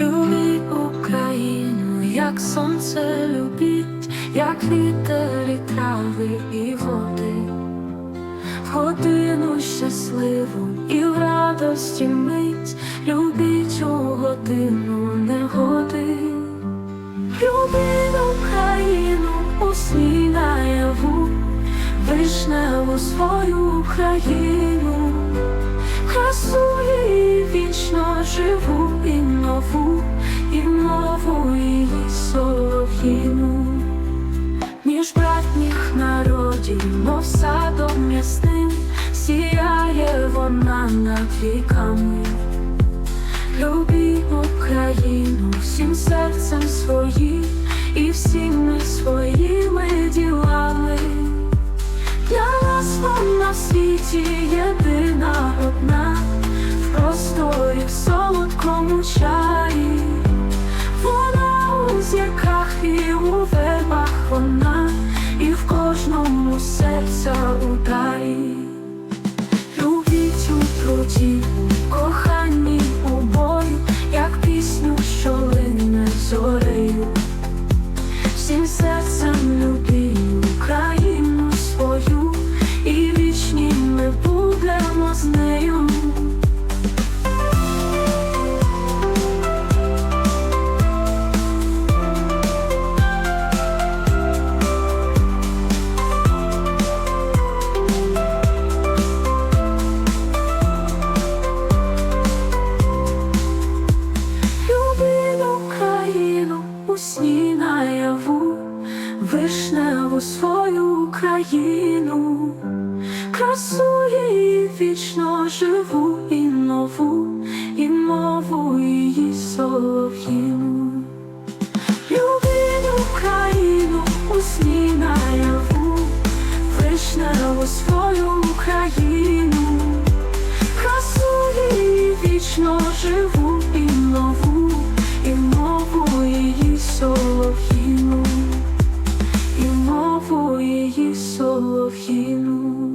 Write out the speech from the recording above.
Любіть Україну, як сонце любіть, як вітер і трави і води, в годину щасливу і в радості мить, любіть у годину негоди, любіть Україну у сні наяву, вишневу свою Україну. Красу її вічно живу і нову, і нову її солов'їну. Між братніх народів, мов садом м'ясним, сіяє вона над віками. Любіть Україну всім серцем своїм і всіми своїми ділами. Для нас вона в світі єдина одна, в просторі в солодкому чаї, кожному серця ударі. Любіть у вишневу свою країну, красу її вічно живу і нову, і мову її солов'їну. Любим Україну у сні наяву, вишневу свою країну, красу її вічно живу. Elohim